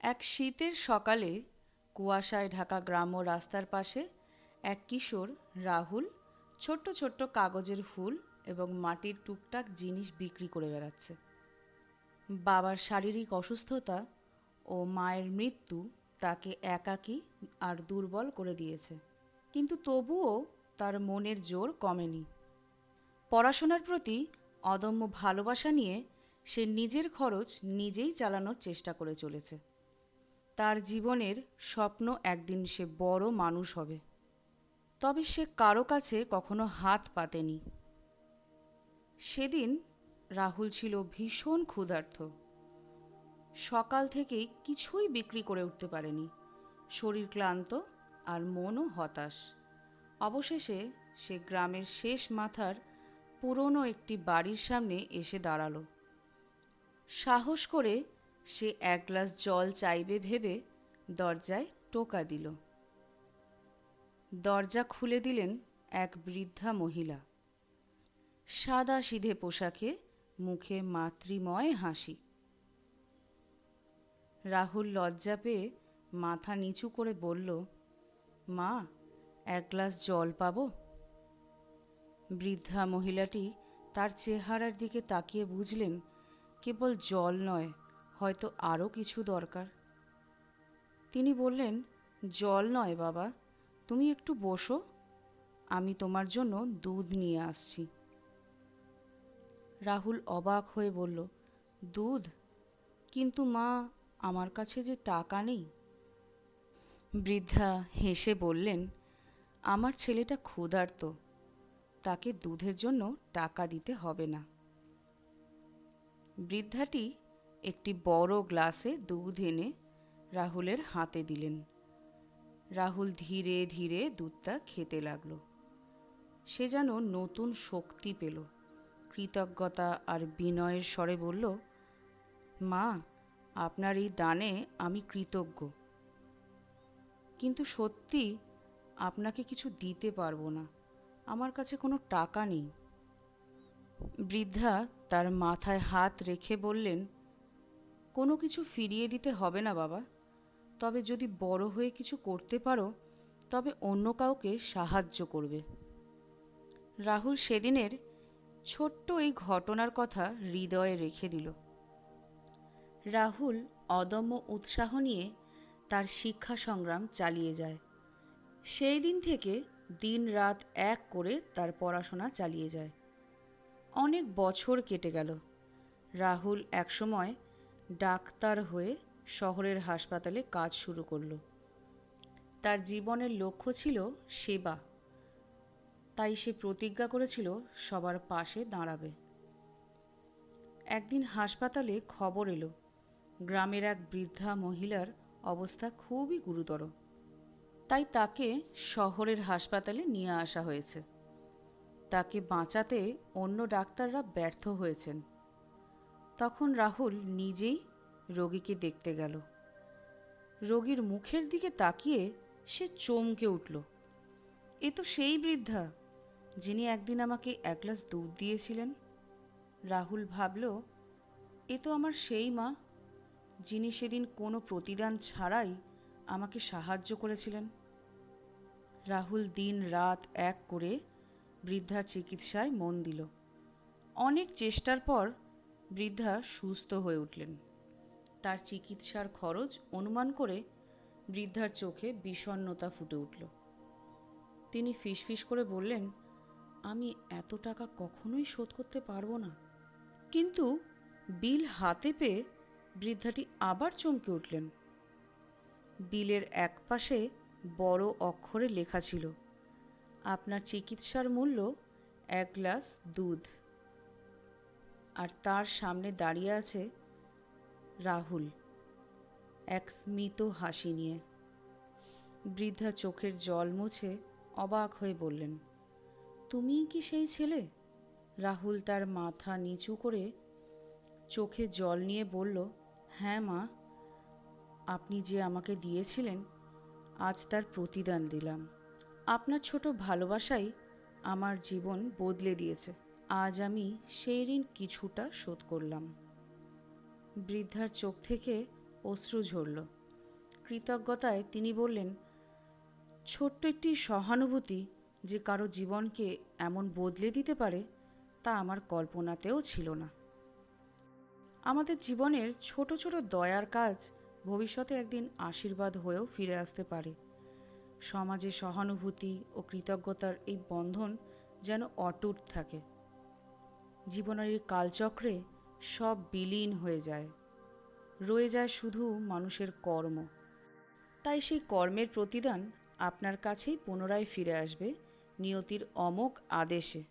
এক শীতের সকালে কুয়াশায় ঢাকা গ্রাম্য রাস্তার পাশে এক কিশোর, রাহুল, ছোট্ট ছোট্ট কাগজের ফুল এবং মাটির টুকটাক জিনিস বিক্রি করে বেড়াচ্ছে। বাবার শারীরিক অসুস্থতা ও মায়ের মৃত্যু তাকে একাকী আর দুর্বল করে দিয়েছে। কিন্তু তবুও তার মনের জোর কমেনি। পড়াশোনার প্রতি অদম্য ভালোবাসা নিয়ে সে নিজের খরচ নিজেই চালানোর চেষ্টা করে চলেছে। তার জীবনের স্বপ্ন একদিন সে বড় মানুষ হবে। তবে সে কারও কাছে কখনো হাত পাতেনি। সেদিন রাহুল ছিল ভীষণ ক্ষুধার্থ সকাল থেকেই কিছুই বিক্রি করে উঠতে পারেনি। শরীর ক্লান্ত আর মনও হতাশ। অবশেষে সে গ্রামের শেষ মাথার পুরনো একটি বাড়ির সামনে এসে দাঁড়াল। সাহস করে সে এক গ্লাস জল চাইবে ভেবে দরজায় টোকা দিল। দরজা খুলে দিলেন এক বৃদ্ধা মহিলা। সাদা সিধে পোশাকে মুখে মাতৃময় হাসি। রাহুল লজ্জা পেয়ে মাথা নিচু করে বলল, মা, এক গ্লাস জল পাবো? বৃদ্ধা মহিলাটি তার চেহারার দিকে তাকিয়ে বুঝলেন, কেবল জল নয় হয়তো আরও কিছু দরকার। তিনি বললেন, জল নয় বাবা, তুমি একটু বসো, আমি তোমার জন্য দুধ নিয়ে আসছি। রাহুল অবাক হয়ে বলল, দুধ? কিন্তু মা, আমার কাছে যে টাকা নেই। বৃদ্ধা হেসে বললেন, আমার ছেলেটা ক্ষুধার্ত, তাকে দুধের জন্য টাকা দিতে হবে না। বৃদ্ধাটি একটি বড় গ্লাসে দুধ এনে রাহুলের হাতে দিলেন। রাহুল ধীরে ধীরে দুধটা খেতে লাগল। সে যেন নতুন শক্তি পেল। কৃতজ্ঞতা আর বিনয়ের স্বরে বলল, মা, আপনার এই দানে আমি কৃতজ্ঞ। কিন্তু সত্যি আপনাকে কিছু দিতে পারব না। আমার কাছে কোনো টাকা নেই। বৃদ্ধা তার মাথায় হাত রেখে বললেন কোনো কিছু ফিরিয়ে দিতে হবে না, বাবা। তবে যদি বড় হয়ে কিছু করতে পারো, তবে অন্য কাউকে সাহায্য করবে। রাহুল সেদিনের ছোট্ট এই ঘটনার কথা হৃদয়ে রেখে দিল। রাহুল অদম্য উৎসাহ নিয়ে তার শিক্ষা সংগ্রাম চালিয়ে যায়। সেই দিন থেকে দিন রাত এক করে তার পড়াশোনা চালিয়ে যায়। অনেক বছর কেটে গেল। রাহুল একসময় ডাক্তার হয়ে শহরের হাসপাতালে কাজ শুরু করল। তার জীবনের লক্ষ্য ছিল সেবা। তাই সে প্রতিজ্ঞা করেছিল সবার পাশে দাঁড়াবে। একদিন হাসপাতালে খবর এলো, গ্রামের এক বৃদ্ধা মহিলার অবস্থা খুবই গুরুতর। তাই তাকে শহরের হাসপাতালে নিয়ে আসা হয়েছে। তাকে বাঁচাতে অন্য ডাক্তাররা ব্যর্থ হয়েছেন। তখন রাহুল নিজেই রোগীকে দেখতে গেল। রোগীর মুখের দিকে তাকিয়ে সে চমকে উঠল। এ তো সেই বৃদ্ধা, যিনি একদিন আমাকে এক গ্লাস দুধ দিয়েছিলেন। রাহুল ভাবল, এ তো আমার সেই মা, যিনি সেদিন কোনো প্রতিদান ছাড়াই আমাকে সাহায্য করেছিলেন। রাহুল দিন রাত এক করে বৃদ্ধার চিকিৎসায় মন দিল। অনেক চেষ্টার পর বৃদ্ধা সুস্থ হয়ে উঠলেন। তার চিকিৎসার খরচ অনুমান করে বৃদ্ধার চোখে বিষণ্নতা ফুটে উঠল। তিনি ফিসফিস করে বললেন, আমি এত টাকা কখনোই শোধ করতে পারব না। কিন্তু বিল হাতে পেয়ে বৃদ্ধাটি আবার চমকে উঠলেন। বিলের এক পাশে বড় অক্ষরে লেখা ছিল, আপনার চিকিৎসার মূল্য এক গ্লাস দুধ। আর তার সামনে দাঁড়িয়ে আছে রাহুল, এক স্মিত হাসি নিয়ে। বৃদ্ধা চোখের জল মুছে অবাক হয়ে বললেন তুমিই কি সেই ছেলে? রাহুল তার মাথা নিচু করে চোখে জল নিয়ে বলল হ্যাঁ মা, আপনি যে আমাকে দিয়েছিলেন, আজ তার প্রতিদান দিলাম। আপনার ছোট ভালোবাসাই আমার জীবন বদলে দিয়েছে। আজ আমি সেই ঋণ কিছুটা শোধ করলাম। বৃদ্ধার চোখ থেকে অশ্রু ঝরল। কৃতজ্ঞতায় তিনি বললেন, ছোট্ট একটি সহানুভূতি যে কারও জীবনকে এমন বদলে দিতে পারে, তা আমার কল্পনাতেও ছিল না। আমাদের জীবনের ছোট ছোট দয়ার কাজ ভবিষ্যতে একদিন আশীর্বাদ হয়েও ফিরে আসতে পারে। সমাজে সহানুভূতি ও কৃতজ্ঞতার এই বন্ধন যেন অটুট থাকে। জীবনের এই কালচক্রে সব বিলীন হয়ে যায়। রয়ে যায় শুধু মানুষের কর্ম। তাই সেই কর্মের প্রতিদান আপনার কাছেই পুনরায় ফিরে আসবে নিয়তির অমোক আদেশে।